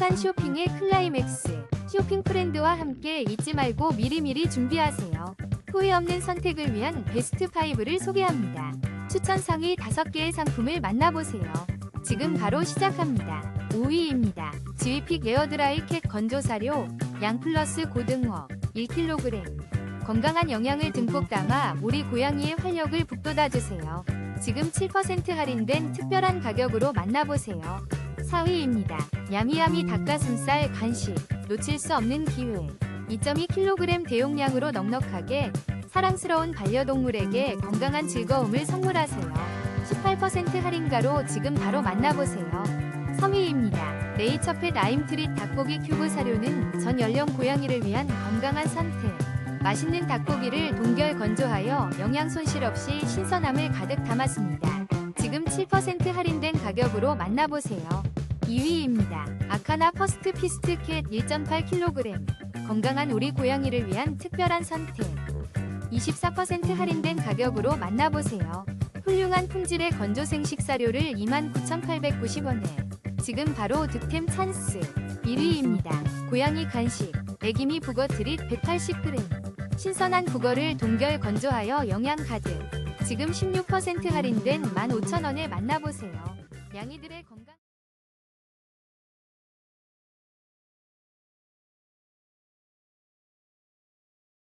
행복한 쇼핑의 클라이맥스. 쇼핑 프렌드와 함께 잊지 말고 미리미리 준비하세요. 후회 없는 선택을 위한 베스트 5를 소개합니다. 추천 상위 5개의 상품을 만나보세요. 지금 바로 시작합니다. 5위입니다. 지휘픽 에어드라이 캣 건조사료 양 플러스 고등어 1kg 건강한 영양을 듬뿍 담아 우리 고양이의 활력을 북돋아주세요. 지금 7% 할인된 특별한 가격으로 만나보세요. 4위입니다. 야미야미 닭가슴살 간식 놓칠 수 없는 기회 2.2kg 대용량으로 넉넉하게 사랑스러운 반려동물에게 건강한 즐거움을 선물하세요. 18% 할인가로 지금 바로 만나보세요. 3위입니다. 네이처펫 아임트릿 닭고기 큐브 사료는 전 연령 고양이를 위한 건강한 선택. 맛있는 닭고기를 동결 건조하여 영양 손실 없이 신선함을 가득 담았습니다. 지금 7% 할인된 가격으로 만나보세요. 2위입니다. 아카나 퍼스트 피스트 캣 1.8kg. 건강한 우리 고양이를 위한 특별한 선택. 24% 할인된 가격으로 만나보세요. 훌륭한 품질의 건조 생 식 사료를 29,890원에 지금 바로 득템 찬스 1위입니다. 고양이 간식 애기미 북어 드릿 180g 신선한 북어를 동결 건조하여 영양 가득 지금 16% 할인된 15,000원에 만나보세요. 양이들의 건...